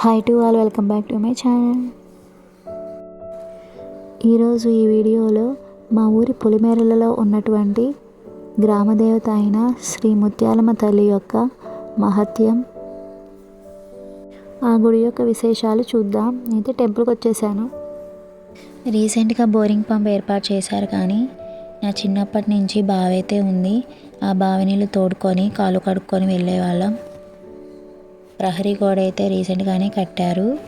Hi to all welcome back to my channel ఈరోజు ఈ వీడియోలో మా ఊరి పులిమేరలలో ఉన్నటువంటి గ్రామదేవత అయిన శ్రీ ముత్యాలమ్మ తల్లి యొక్క మహత్యం. ఆ గుడి యొక్క విశేషాలు చూద్దాం. అయితే టెంపుల్కి వచ్చేసాను. రీసెంట్గా బోరింగ్ పంప్ ఏర్పాటు చేశారు కానీ నా చిన్నప్పటి నుంచి బావి అయితే ఉంది. ఆ బావి నీళ్ళు తోడుకొని కాలు కడుక్కొని వెళ్ళేవాళ్ళం. ప్రహరీ గోడ అయితే రీసెంట్గానే కట్టారు.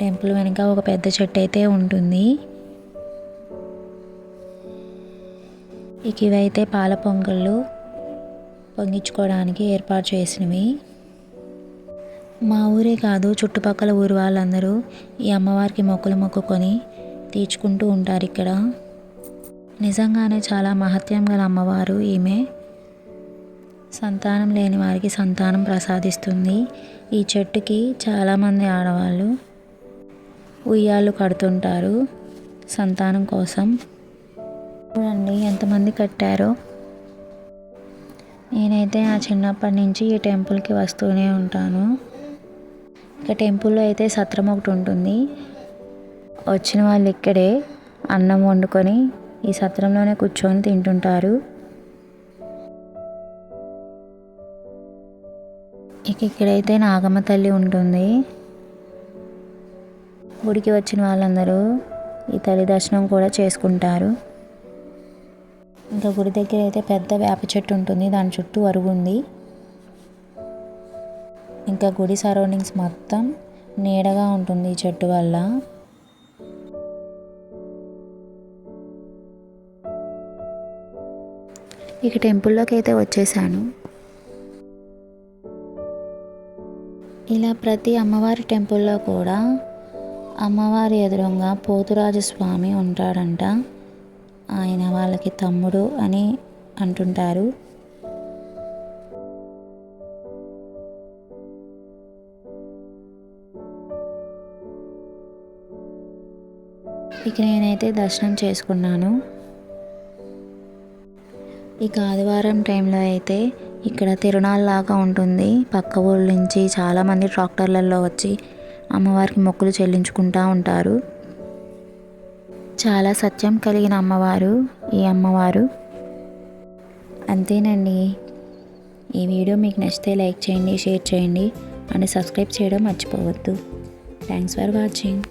టెంపుల్ వెనుక ఒక పెద్ద చెట్టు అయితే ఉంటుంది. ఇక ఇవైతే పాల పొంగళ్ళు పొంగించుకోవడానికి ఏర్పాటు చేసినవి. మా ఊరే కాదు చుట్టుపక్కల ఊరు వాళ్ళందరూ ఈ అమ్మవారికి మొక్కలు మొక్కుకొని తీర్చుకుంటూ ఉంటారు ఇక్కడ. నిజంగానే చాలా మహత్యం గల అమ్మవారు ఈమె. సంతానం లేని వారికి సంతానం ప్రసాదిస్తుంది. ఈ చెట్టుకి చాలామంది ఆడవాళ్ళు ఉయ్యాలు కడుతుంటారు. సంతానం కోసం. చూడండి ఎంతమంది కట్టారో. నేనైతే ఆ చిన్నప్పటి నుంచి ఈ టెంపుల్కి వస్తూనే ఉంటాను. ఇక టెంపుల్లో అయితే సత్రం ఒకటి ఉంటుంది. వచ్చిన వాళ్ళు ఇక్కడే అన్నం వండుకొని ఈ సత్రంలోనే కూర్చొని తింటుంటారు. ఇక ఇక్కడైతే నాగమ్మ తల్లి ఉంటుంది. గుడికి వచ్చిన వాళ్ళందరూ ఈ తల్లి దర్శనం కూడా చేసుకుంటారు. ఇంకా గుడి దగ్గర అయితే పెద్ద వేప చెట్టు ఉంటుంది. దాని చుట్టూ అరుగు ఉంది. ఇంకా గుడి సరౌండింగ్స్ మొత్తం నీడగా ఉంటుంది ఈ చెట్టు వల్ల. ఇక టెంపుల్లోకి అయితే వచ్చేసాను. ఇలా ప్రతి అమ్మవారి టెంపుల్లో కూడా అమ్మవారి ఎదురుగా పోతురాజు స్వామి ఉంటాడంట. ఆయన వాళ్ళకి తమ్ముడు అని అంటుంటారు. ఇక నేనైతే దర్శనం చేసుకున్నాను. ఇక ఆదివారం టైంలో అయితే ఇక్కడ తిరునాళ్ళలాగా ఉంటుంది. పక్క ఊళ్ళ నుంచి చాలామంది ట్రాక్టర్లలో వచ్చి అమ్మవారికి మొక్కులు చెల్లించుకుంటూ ఉంటారు. చాలా సత్యం కలిగిన అమ్మవారు ఈ అమ్మవారు. అంతేనండి. ఈ వీడియో మీకు నచ్చితే లైక్ చేయండి షేర్ చేయండి. అండ్ సబ్స్క్రైబ్ చేయడం మర్చిపోవద్దు. Thanks for watching.